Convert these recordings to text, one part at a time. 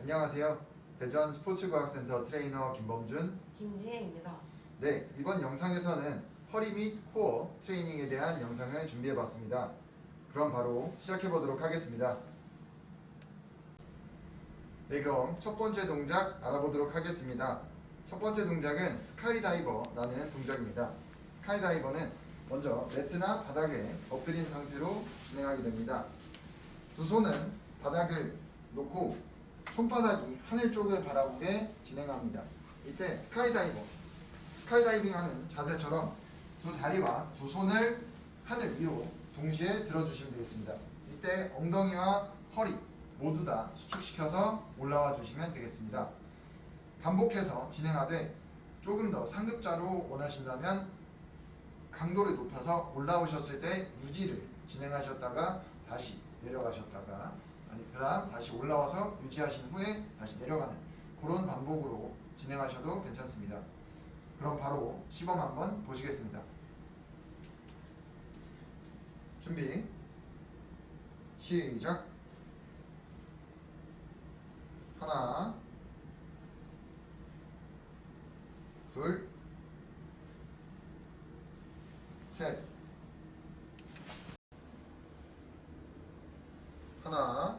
안녕하세요. 대전 스포츠과학센터 트레이너 김범준. 김지혜입니다. 네, 이번 영상에서는 허리 및 코어 트레이닝에 대한 영상을 준비해 봤습니다. 그럼 바로 시작해 보도록 하겠습니다. 네, 그럼 첫 번째 동작 알아보도록 하겠습니다. 첫 번째 동작은 스카이다이버라는 동작입니다. 스카이다이버는 먼저 매트나 바닥에 엎드린 상태로 진행하게 됩니다. 두 손은 바닥을 놓고 손바닥이 하늘 쪽을 바라보게 진행합니다. 이때 스카이다이버, 스카이다이빙 하는 자세처럼 두 다리와 두 손을 하늘 위로 동시에 들어주시면 되겠습니다. 이때 엉덩이와 허리 모두 다 수축시켜서 올라와 주시면 되겠습니다. 반복해서 진행하되 조금 더 상급자로 원하신다면 강도를 높여서 올라오셨을 때 유지를 진행하셨다가 다시 내려가셨다가 그 다음 다시 올라와서 유지하신 후에 다시 내려가는 그런 반복으로 진행하셔도 괜찮습니다. 그럼 바로 시범 한번 보시겠습니다. 준비 시작 하나 둘 셋. 하나,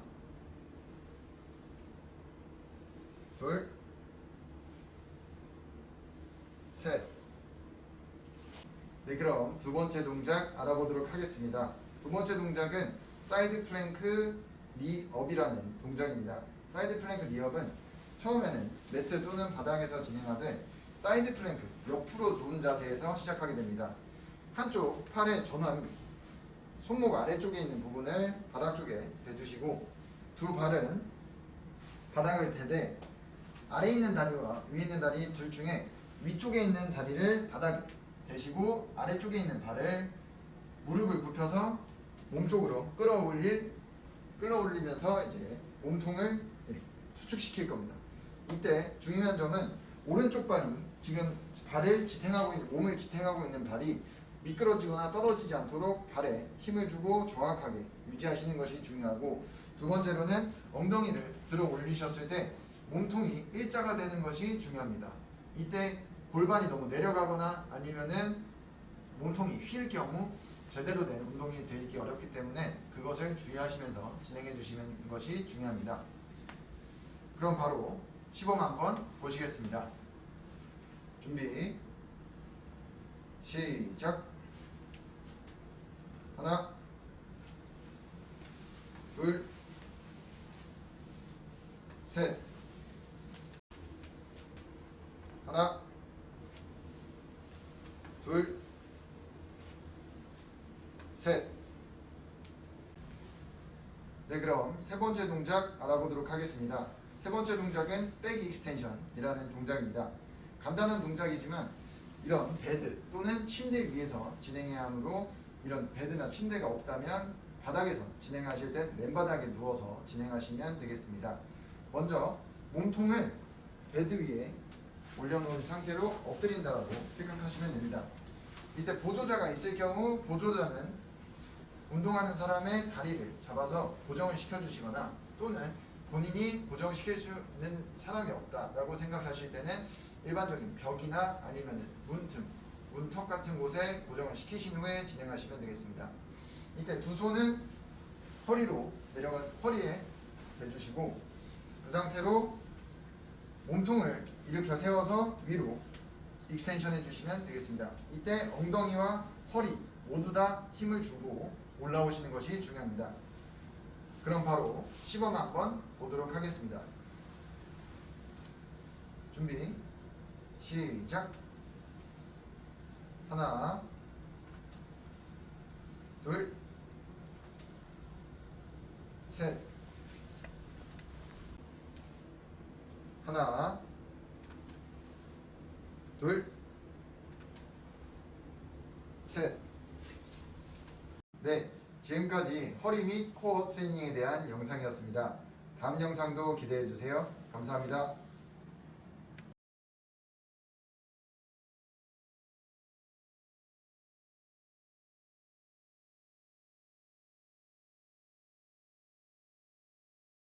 둘, 셋. 네, 그럼 두 번째 동작 알아보도록 하겠습니다. 두 번째 동작은 사이드 플랭크 니업이라는 동작입니다. 사이드 플랭크 니업은 처음에는 매트 또는 바닥에서 진행하되 사이드 플랭크 옆으로 누운 자세에서 시작하게 됩니다. 한쪽 팔의 전완 손목 아래쪽에 있는 부분을 바닥 쪽에 대주시고 두 발은 바닥을 대되 아래에 있는 다리와 위에 있는 다리 둘 중에 위쪽에 있는 다리를 바닥에 대시고 아래쪽에 있는 발을 무릎을 굽혀서 몸쪽으로 끌어올릴 끌어올리면서 이제 몸통을 예, 수축시킬 겁니다. 이때 중요한 점은 오른쪽 발이 지금 발을 지탱하고 있는 몸을 지탱하고 있는 발이 미끄러지거나 떨어지지 않도록 발에 힘을 주고 정확하게 유지하시는 것이 중요하고 두 번째로는 엉덩이를 들어 올리셨을 때 몸통이 일자가 되는 것이 중요합니다. 이때 골반이 너무 내려가거나 아니면은 몸통이 휠 경우 제대로 된 운동이 되기 어렵기 때문에 그것을 주의하시면서 진행해 주시는 것이 중요합니다. 그럼 바로 시범 한번 보시겠습니다. 준비 시작 하나 둘 셋. 하나 둘 셋. 네 그럼 세 번째 동작 알아보도록 하겠습니다. 세 번째 동작은 백 익스텐션이라는 동작입니다. 간단한 동작이지만 이런 베드 또는 침대 위에서 진행해야 하므로 이런 베드나 침대가 없다면 바닥에서 진행하실 땐 맨바닥에 누워서 진행하시면 되겠습니다. 먼저 몸통을 베드 위에 올려놓은 상태로 엎드린다라고 생각하시면 됩니다. 이때 보조자가 있을 경우 보조자는 운동하는 사람의 다리를 잡아서 고정을 시켜주시거나 또는 본인이 고정시킬 수 있는 사람이 없다라고 생각하실 때는 일반적인 벽이나 아니면 문틈, 문턱 같은 곳에 고정을 시키신 후에 진행하시면 되겠습니다. 이때 두 손은 허리로 내려가 허리에 대주시고 그 상태로 몸통을 일으켜 세워서 위로 익스텐션 해주시면 되겠습니다. 이때 엉덩이와 허리 모두 다 힘을 주고 올라오시는 것이 중요합니다. 그럼 바로 시범 한번 보도록 하겠습니다. 준비 시작 하나 둘 셋 하나 둘 셋 네, 지금까지 허리 및 코어 트레이닝에 대한 영상이었습니다. 다음 영상도 기대해 주세요. 감사합니다.